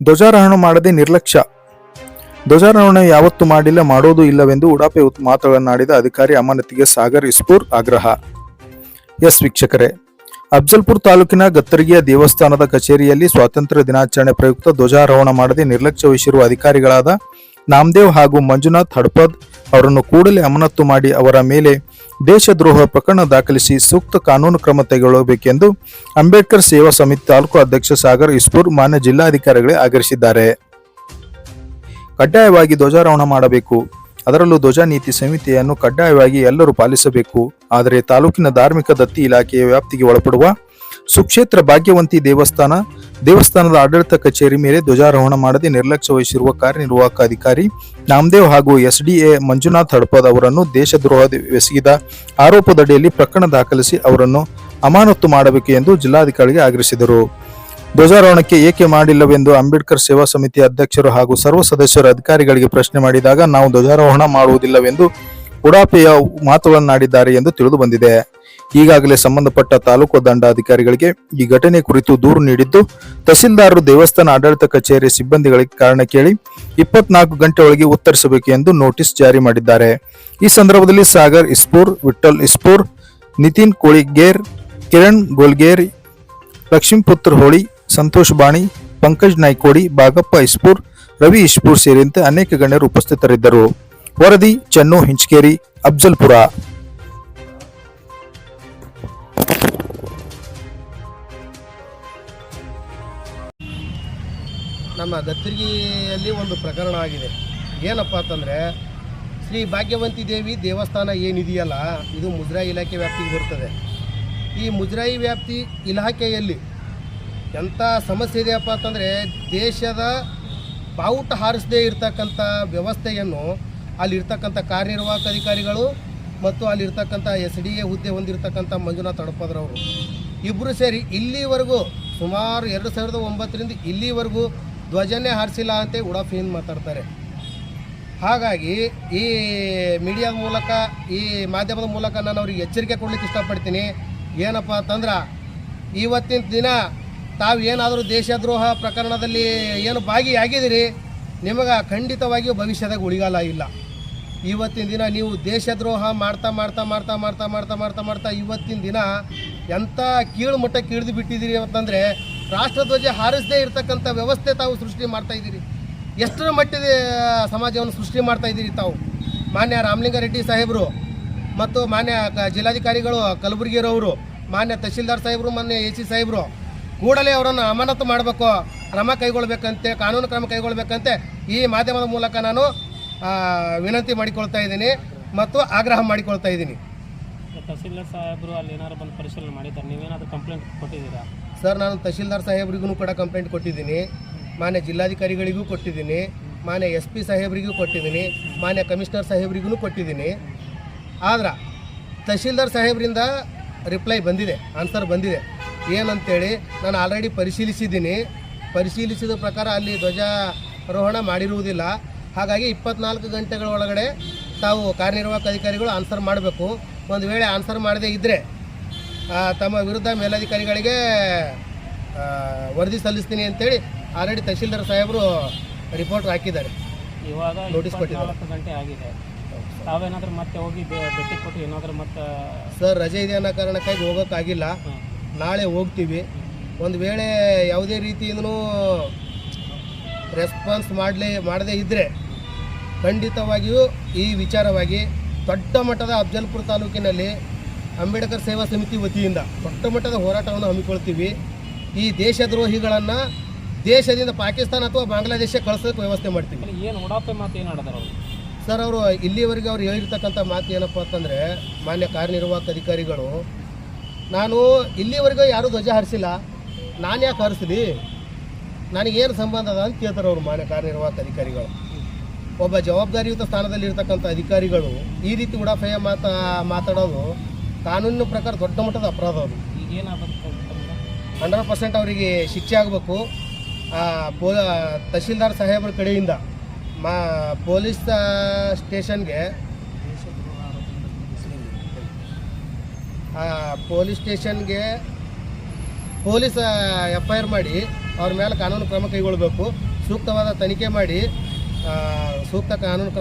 ಧ್ವಜಾರೋಹಣ ಮಾಡದೆ ನಿರ್ಲಕ್ಷ್ಯ. ಧ್ವಜಾರೋಹಣ ಯಾವತ್ತು ಮಾಡಿಲ್ಲ, ಮಾಡೋದು ಇಲ್ಲವೆಂದು ಉಡಾಪೆ ಮಾತುಗಳನ್ನಾಡಿದ ಅಧಿಕಾರಿ ಅಮಾನತಿಗೆ ಸಾಗರ್ ಇಸ್ಪೂರ್ ಆಗ್ರಹ. ಎಸ್ ವೀಕ್ಷಕರೇ, ಅಫ್ಜಲ್ಪುರ್ ತಾಲೂಕಿನ ಗತ್ತರಿಗೆಯ ದೇವಸ್ಥಾನದ ಕಚೇರಿಯಲ್ಲಿ ಸ್ವಾತಂತ್ರ್ಯ ದಿನಾಚರಣೆ ಪ್ರಯುಕ್ತ ಧ್ವಜಾರೋಹಣ ಮಾಡದೆ ನಿರ್ಲಕ್ಷ್ಯ ವಹಿಸಿರುವ ಅಧಿಕಾರಿಗಳಾದ ನಾಮದೇವ್ ಹಾಗೂ ಮಂಜುನಾಥ್ ಹಡ್ಪದ್ ಅವರನ್ನು ಕೂಡಲೇ ಅಮಾನತ್ತು ಮಾಡಿ ಅವರ ಮೇಲೆ ದೇಶದ್ರೋಹ ಪ್ರಕರಣ ದಾಖಲಿಸಿ ಸೂಕ್ತ ಕಾನೂನು ಕ್ರಮ ಕೈಗೊಳ್ಳಬೇಕೆಂದು ಅಂಬೇಡ್ಕರ್ ಸೇವಾ ಸಮಿತಿ ತಾಲೂಕು ಅಧ್ಯಕ್ಷ ಸಾಗರ್ ಇಸ್ಪೂರ್ ಮಾನ್ಯ ಜಿಲ್ಲಾಧಿಕಾರಿಗಳೇ ಆಗ್ರಹಿಸಿದ್ದಾರೆ. ಕಡ್ಡಾಯವಾಗಿ ಧ್ವಜಾರೋಹಣ ಮಾಡಬೇಕು. ಅದರಲ್ಲೂ ಧ್ವಜ ನೀತಿ ಸಂಹಿತೆಯನ್ನು ಕಡ್ಡಾಯವಾಗಿ ಎಲ್ಲರೂ ಪಾಲಿಸಬೇಕು. ಆದರೆ ತಾಲೂಕಿನ ಧಾರ್ಮಿಕ ದತ್ತಿ ಇಲಾಖೆಯ ವ್ಯಾಪ್ತಿಗೆ ಒಳಪಡುವ ಸುಕ್ಷೇತ್ರ ಭಾಗ್ಯವಂತಿ ದೇವಸ್ಥಾನ, ದೇವಸ್ಥಾನದ ಆಡಳಿತ ಕಚೇರಿ ಮೇಲೆ ಧ್ವಜಾರೋಹಣ ಮಾಡದೆ ನಿರ್ಲಕ್ಷ್ಯ ವಹಿಸಿರುವ ಕಾರ್ಯನಿರ್ವಾಹಕ ಅಧಿಕಾರಿ ನಾಮದೇವ್ ಹಾಗೂ ಎಸ್ಡಿಎ ಮಂಜುನಾಥ್ ಹಡ್ಪದ್ ಅವರನ್ನು ದೇಶದ್ರೋಹ ಎಸಗಿದ ಆರೋಪದಡಿಯಲ್ಲಿ ಪ್ರಕರಣ ದಾಖಲಿಸಿ ಅವರನ್ನು ಅಮಾನತು ಮಾಡಬೇಕು ಎಂದು ಜಿಲ್ಲಾಧಿಕಾರಿಗೆ ಆಗ್ರಹಿಸಿದರು. ಧ್ವಜಾರೋಹಣಕ್ಕೆ ಏಕೆ ಮಾಡಿಲ್ಲವೆಂದು ಅಂಬೇಡ್ಕರ್ ಸೇವಾ ಸಮಿತಿ ಅಧ್ಯಕ್ಷರು ಹಾಗೂ ಸರ್ವ ಸದಸ್ಯರು ಅಧಿಕಾರಿಗಳಿಗೆ ಪ್ರಶ್ನೆ ಮಾಡಿದಾಗ ನಾವು ಧ್ವಜಾರೋಹಣ ಮಾಡುವುದಿಲ್ಲವೆಂದು ಉಡಾಪೆಯ ಮಾತುಗಳನ್ನಾಡಿದ್ದಾರೆ ಎಂದು ತಿಳಿದು ಬಂದಿದೆ. ಈಗಾಗಲೇ ಸಂಬಂಧಪಟ್ಟ ತಾಲೂಕು ದಂಡಾಧಿಕಾರಿಗಳಿಗೆ ಈ ಘಟನೆ ಕುರಿತು ದೂರು ನೀಡಿದ್ದು, ತಹಸೀಲ್ದಾರರು ದೇವಸ್ಥಾನ ಆಡಳಿತ ಕಚೇರಿ ಸಿಬ್ಬಂದಿಗಳಿಗೆ ಕಾರಣ ಕೇಳಿ ಇಪ್ಪತ್ನಾಲ್ಕು ಗಂಟೆ ಒಳಗೆ ಉತ್ತರಿಸಬೇಕು ಎಂದು ನೋಟಿಸ್ ಜಾರಿ ಮಾಡಿದ್ದಾರೆ. ಈ ಸಂದರ್ಭದಲ್ಲಿ ಸಾಗರ್ ಇಸ್ಪೂರ್ ವಿಠಲ್ ಇಸ್ಪೂರ್, ನಿತಿನ್ ಕೋಳಿಗೇರ್, ಕಿರಣ್ ಗೋಲ್ಗೇರಿ, ಲಕ್ಷ್ಮೀಪುತ್ರ ಹೋಳಿ, ಸಂತೋಷ್ ಬಾಣಿ, ಪಂಕಜ್ ನಾಯ್ಕೋಡಿ, ಬಾಗಪ್ಪ ಇಸ್ಪೂರ್, ರವಿ ಇಸ್ಪೂರ್ ಸೇರಿದಂತೆ ಅನೇಕ ಗಣ್ಯರು ಉಪಸ್ಥಿತರಿದ್ದರು. ವರದಿ, ಚೆನ್ನು, ಹಿಂಚಕೇರಿ, ಅಫ್ಜಲ್ಪುರ. ನಮ್ಮ ಗತ್ತಿರಿಗೆಯಲ್ಲಿ ಒಂದು ಪ್ರಕರಣ ಆಗಿದೆ. ಏನಪ್ಪ ಅಂತಂದರೆ, ಶ್ರೀ ಭಾಗ್ಯವಂತಿ ದೇವಿ ದೇವಸ್ಥಾನ ಏನಿದೆಯಲ್ಲ, ಇದು ಮುಜರಾಯಿ ಇಲಾಖೆ ವ್ಯಾಪ್ತಿಗೆ ಬರ್ತದೆ. ಈ ಮುಜರಾಯಿ ವ್ಯಾಪ್ತಿ ಇಲಾಖೆಯಲ್ಲಿ ಎಂಥ ಸಮಸ್ಯೆ ಇದೆಯಪ್ಪ ಅಂತಂದರೆ, ದೇಶದ ಬಾವುಟ ಹಾರಿಸದೇ ಇರ್ತಕ್ಕಂಥ ವ್ಯವಸ್ಥೆಯನ್ನು ಅಲ್ಲಿರ್ತಕ್ಕಂಥ ಕಾರ್ಯನಿರ್ವಾಹಕ ಅಧಿಕಾರಿಗಳು ಮತ್ತು ಅಲ್ಲಿರ್ತಕ್ಕಂಥ ಎಸ್ ಡಿ ಎ ಹುದ್ದೆ ಹೊಂದಿರತಕ್ಕಂಥ ಮಂಜುನಾಥ್ ಹಡಪದ್ರವರು ಇಬ್ಬರು ಸೇರಿ ಇಲ್ಲಿವರೆಗೂ ಸುಮಾರು ಎರಡು ಸಾವಿರದ ಒಂಬತ್ತರಿಂದ ಇಲ್ಲಿವರೆಗೂ ಧ್ವಜನೇ ಹಾರಿಸಿಲ್ಲ ಅಂತ ಉಡಾಫಿನ್ ಮಾತಾಡ್ತಾರೆ. ಹಾಗಾಗಿ ಈ ಮೀಡಿಯಾದ ಮೂಲಕ, ಈ ಮಾಧ್ಯಮದ ಮೂಲಕ ನಾನು ಅವ್ರಿಗೆ ಎಚ್ಚರಿಕೆ ಕೊಡ್ಲಿಕ್ಕೆ ಇಷ್ಟಪಡ್ತೀನಿ. ಏನಪ್ಪ ಅಂತಂದ್ರೆ, ಇವತ್ತಿನ ದಿನ ತಾವು ಏನಾದರೂ ದೇಶದ್ರೋಹ ಪ್ರಕರಣದಲ್ಲಿ ಏನು ಭಾಗಿಯಾಗಿದ್ದೀರಿ, ನಿಮಗೆ ಖಂಡಿತವಾಗಿಯೂ ಭವಿಷ್ಯದಾಗ ಉಳಿಗಾಲ ಇಲ್ಲ. ಇವತ್ತಿನ ದಿನ ನೀವು ದೇಶದ್ರೋಹ ಮಾಡ್ತಾ ಮಾಡ್ತಾ ಮಾಡ್ತಾ ಮಾಡ್ತಾ ಮಾಡ್ತಾ ಮಾಡ್ತಾ ಮಾಡ್ತಾ ಇವತ್ತಿನ ದಿನ ಎಂಥ ಕೀಳು ಮಟ್ಟಕ್ಕೆ ಇಳಿದು ಬಿಟ್ಟಿದ್ದೀರಿ ಅಂತಂದರೆ ರಾಷ್ಟ್ರಧ್ವಜ ಹಾರಿಸದೇ ಇರತಕ್ಕಂಥ ವ್ಯವಸ್ಥೆ ತಾವು ಸೃಷ್ಟಿ ಮಾಡ್ತಾ ಇದ್ದೀರಿ. ಎಷ್ಟರ ಮಟ್ಟದ ಸಮಾಜವನ್ನು ಸೃಷ್ಟಿ ಮಾಡ್ತಾ ಇದ್ದೀರಿ ತಾವು? ಮಾನ್ಯ ರಾಮಲಿಂಗಾರೆಡ್ಡಿ ಸಾಹೇಬರು ಮತ್ತು ಮಾನ್ಯ ಜಿಲ್ಲಾಧಿಕಾರಿಗಳು ಕಲಬುರಗಿರವರು ಮಾನ್ಯ ತಹಶೀಲ್ದಾರ್ ಸಾಹೇಬರು, ಮಾನ್ಯ ಎ ಸಿ ಸಾಹೇಬರು ಕೂಡಲೇ ಅವರನ್ನು ಅಮಾನತು ಮಾಡಬೇಕು, ಕ್ರಮ ಕೈಗೊಳ್ಬೇಕಂತೆ, ಕಾನೂನು ಕ್ರಮ ಕೈಗೊಳ್ಬೇಕಂತೆ ಈ ಮಾಧ್ಯಮದ ಮೂಲಕ ನಾನು ವಿನಂತಿ ಮಾಡಿಕೊಳ್ತಾ ಇದ್ದೀನಿ ಮತ್ತು ಆಗ್ರಹ ಮಾಡಿಕೊಳ್ತಾ ಇದ್ದೀನಿ. ತಹಸೀಲ್ದಾರ್ ಸಾಹೇಬರು ಅಲ್ಲಿ ಏನಾದ್ರು ಬಂದು ಪರಿಶೀಲನೆ ಮಾಡಿದ್ದಾರೆ ನೀವೇನಾದರೂ ಕಂಪ್ಲೇಂಟ್ ಕೊಟ್ಟಿದ್ದೀರಾ? ಸರ್ ನಾನು ತಹಶೀಲ್ದಾರ್ ಸಾಹೇಬ್ರಿಗೂ ಕೂಡ ಕಂಪ್ಲೇಂಟ್ ಕೊಟ್ಟಿದ್ದೀನಿ. ಮಾನ್ಯ ಜಿಲ್ಲಾಧಿಕಾರಿಗಳಿಗೂ ಕೊಟ್ಟಿದ್ದೀನಿ. ಮಾನ್ಯ ಎಸ್ ಪಿ ಸಾಹೇಬ್ರಿಗೂ ಕೊಟ್ಟಿದ್ದೀನಿ. ಮಾನ್ಯ ಕಮಿಷನರ್ ಸಾಹೇಬ್ರಿಗೂ ಕೊಟ್ಟಿದ್ದೀನಿ. ಆದ್ರೆ ತಹಶೀಲ್ದಾರ್ ಸಾಹೇಬ್ರಿಂದ ರಿಪ್ಲೈ ಬಂದಿದೆ ಆನ್ಸರ್ ಬಂದಿದೆ. ಏನಂತೇಳಿ ನಾನು ಆಲ್ರೆಡಿ ಪರಿಶೀಲಿಸಿದ್ದೀನಿ. ಪರಿಶೀಲಿಸಿದ ಪ್ರಕಾರ ಅಲ್ಲಿ ಧ್ವಜಾರೋಹಣ ಮಾಡಿರುವುದಿಲ್ಲ. ಹಾಗಾಗಿ ಇಪ್ಪತ್ನಾಲ್ಕು ಗಂಟೆಗಳ ಒಳಗಡೆ ತಾವು ಕಾರ್ಯನಿರ್ವಾಹಕ ಅಧಿಕಾರಿಗಳು ಆನ್ಸರ್ ಮಾಡಬೇಕು. ಒಂದು ವೇಳೆ ಆನ್ಸರ್ ಮಾಡದೇ ಇದ್ದರೆ ತಮ್ಮ ವಿರುದ್ಧ ಮೇಲಧಿಕಾರಿಗಳಿಗೆ ವರದಿ ಸಲ್ಲಿಸ್ತೀನಿ ಅಂತೇಳಿ ಆಲ್ರೆಡಿ ತಹಶೀಲ್ದಾರ್ ಸಾಹೇಬರು ರಿಪೋರ್ಟ್ ಹಾಕಿದ್ದಾರೆ. ಇವಾಗ ನೋಟಿಸ್ ಕೊಟ್ಟಿದ್ದಾರೆ. ಗಂಟೆ ಆಗಿದೆ. ತಾವೇನಾದರೂ ಮತ್ತೆ ಹೋಗಿ ಬೆ- ಭೇಟಿ ಕೊಟ್ಟು ಏನಾದರೂ ಮತ್ತೆ ಸರ್ ರಜೆ ಇದೆ ಅನ್ನೋ ಕಾರಣಕ್ಕಾಗಿ ಹೋಗೋಕ್ಕಾಗಿಲ್ಲ. ನಾಳೆ ಹೋಗ್ತೀವಿ. ಒಂದು ವೇಳೆ ಯಾವುದೇ ರೀತಿಯಿಂದನೂ ರೆಸ್ಪಾನ್ಸ್ ಮಾಡಲೇ ಮಾಡದೇ ಇದ್ದರೆ ಖಂಡಿತವಾಗಿಯೂ ಈ ವಿಚಾರವಾಗಿ ದೊಡ್ಡ ಮಟ್ಟದ ಅಫ್ಜಲ್ಪುರ ತಾಲೂಕಿನಲ್ಲಿ ಅಂಬೇಡ್ಕರ್ ಸೇವಾ ಸಮಿತಿ ವತಿಯಿಂದ ದೊಡ್ಡ ಮಟ್ಟದ ಹೋರಾಟವನ್ನು ಹಮ್ಮಿಕೊಳ್ತೀವಿ. ಈ ದೇಶದ್ರೋಹಿಗಳನ್ನು ದೇಶದಿಂದ ಪಾಕಿಸ್ತಾನ ಅಥವಾ ಬಾಂಗ್ಲಾದೇಶ ಕಳಿಸೋಕೆ ವ್ಯವಸ್ಥೆ ಮಾಡ್ತೀವಿ. ಏನು ಮಾತು ಏನು ಅವರು? ಸರ್ ಅವರು ಇಲ್ಲಿವರೆಗೆ ಅವ್ರು ಹೇಳಿರ್ತಕ್ಕಂಥ ಮಾತು ಏನಪ್ಪ ಅಂತಂದರೆ ಮಾನ್ಯ ಕಾರ್ಯನಿರ್ವಾಹಕ ಅಧಿಕಾರಿಗಳು ನಾನು ಇಲ್ಲಿವರೆಗೂ ಯಾರೂ ಧ್ವಜ ಹರಿಸಿಲ್ಲ. ನಾನು ಯಾಕೆ ಹಾರಿಸಲಿ ನನಗೇನು ಸಂಬಂಧ ಅದ ಅಂತ ಕೇಳ್ತಾರೆ ಅವರು ಮಾನ್ಯ ಕಾರ್ಯನಿರ್ವಾಹಕ ಅಧಿಕಾರಿಗಳು. ಒಬ್ಬ ಜವಾಬ್ದಾರಿಯುತ ಸ್ಥಾನದಲ್ಲಿರ್ತಕ್ಕಂಥ ಅಧಿಕಾರಿಗಳು ಈ ರೀತಿ ಉಡಾಫೆಯ ಮಾತಾ, ಮಾತಾಡೋದು ಕಾನೂನಿನ ಪ್ರಕಾರ ದೊಡ್ಡ ಮಟ್ಟದ ಅಪರಾಧ ಏನಾಗಬೇಕು ಹಂಡ್ರೆಡ್ ಪರ್ಸೆಂಟ್ ಅವರಿಗೆ ಶಿಕ್ಷೆ ಆಗಬೇಕು. ಪೋ, ತಹಶೀಲ್ದಾರ್ ಸಾಹೇಬ್ರ ಕಡೆಯಿಂದ ಮಾ, ಪೊಲೀಸ್ ಸ್ಟೇಷನ್ಗೆ ಪೊಲೀಸ್ ಸ್ಟೇಷನ್ಗೆ ಪೊಲೀಸ್ ಎಫ್ ಐ ಆರ್ ಮಾಡಿ ಅವ್ರ ಮೇಲೆ ಕಾನೂನು ಕ್ರಮ ಕೈಗೊಳ್ಳಬೇಕು. ಸೂಕ್ತವಾದ ತನಿಖೆ ಮಾಡಿ ಸೂಕ್ತ ಕಾನೂನು ಕ್ರಮ